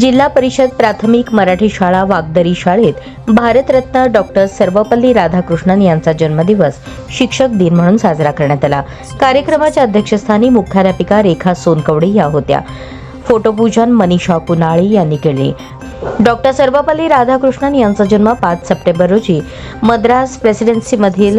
जिल्हा परिषद प्राथमिक मराठी शाळा वागदरी शाळेत भारतरत्न डॉक्टर सर्वपल्ली राधाकृष्णन यांचा जन्मदिवस शिक्षक दिन म्हणून साजरा करण्यात आला. कार्यक्रमाच्या अध्यक्षस्थानी मुख्याध्यापिका रेखा सोनकवडे या होत्या. फोटोपूजन मनीषा कुनाळी यांनी केले. डॉक्टर सर्वपल्ली राधाकृष्णन यांचा जन्म पाच सप्टेंबर रोजी मद्रास प्रेसिडेन्सीमधील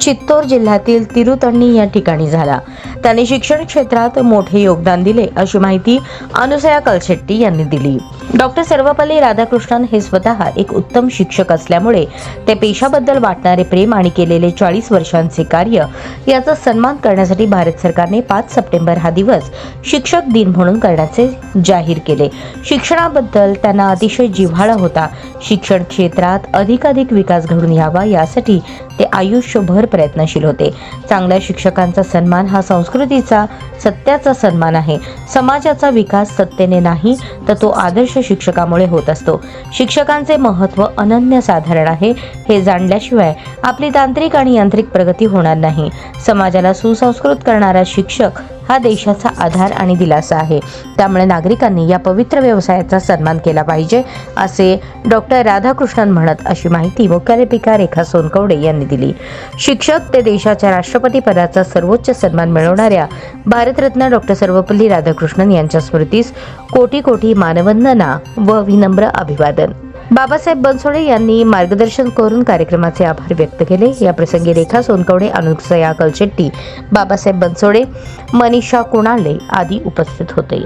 चित्तोर जिल्ह्यातील तिरुतण्णी या ठिकाणी झाला. त्यांनी शिक्षण क्षेत्रात मोठे योगदान दिले अशी माहिती अनुसया कलशेट्टी यांनी दिली. डॉक्टर सर्वपल्ली राधाकृष्णन हे स्वतः एक उत्तम शिक्षक असल्यामुळे ते पेशाबद्दल वाटणारे प्रेम आणि केलेले चाळीस वर्षांचे कार्य याचा सन्मान करण्यासाठी भारत सरकारने पाच सप्टेंबर हा दिवस शिक्षक दिन म्हणून करण्याचे जाहीर केले. शिक्षणाबद्दल त्यांना अतिशय जिव्हाळा होता. शिक्षण क्षेत्रात अधिकाधिक विकास घडून यावा यासाठी ते आयुष्यभर प्रयत्नशील होते. चांगल्या शिक्षकांचा सन्मान हा संस्कृतीचा सत्याचा सन्मान आहे. समाजाचा विकास सत्तेने नाही तर तो आदर्श शिक्षकामुळे होत असतो. शिक्षकांचे महत्त्व अनन्य साधारण आहे हे जाणल्याशिवाय आपली तांत्रिक आणि यांत्रिक प्रगती होणार नाही. समाजाला सुसंस्कृत करणारा शिक्षक हा देशाचा आधार आणि दिलासा आहे. त्यामुळे नागरिकांनी या पवित्र व्यवसायाचा सन्मान केला पाहिजे असे डॉक्टर राधाकृष्णन म्हणत अशी माहिती मुख्याध्यापिका रेखा सोनकवडे यांनी दिली. शिक्षक ते देशाच्या राष्ट्रपती पदाचा सर्वोच्च सन्मान मिळवणाऱ्या भारतरत्न डॉक्टर सर्वपल्ली राधाकृष्णन यांच्या स्मृतीस कोटी कोटी मानवंदना व विनम्र अभिवादन. बाबासाहेब बनसोडे यांनी मार्गदर्शन करून कार्यक्रमाचे आभार व्यक्त केले. या प्रसंगी रेखा सोनकवडे अनुसया कलशेट्टी बाबासाहेब बनसोडे मनीषा कुणाले आदी उपस्थित होते.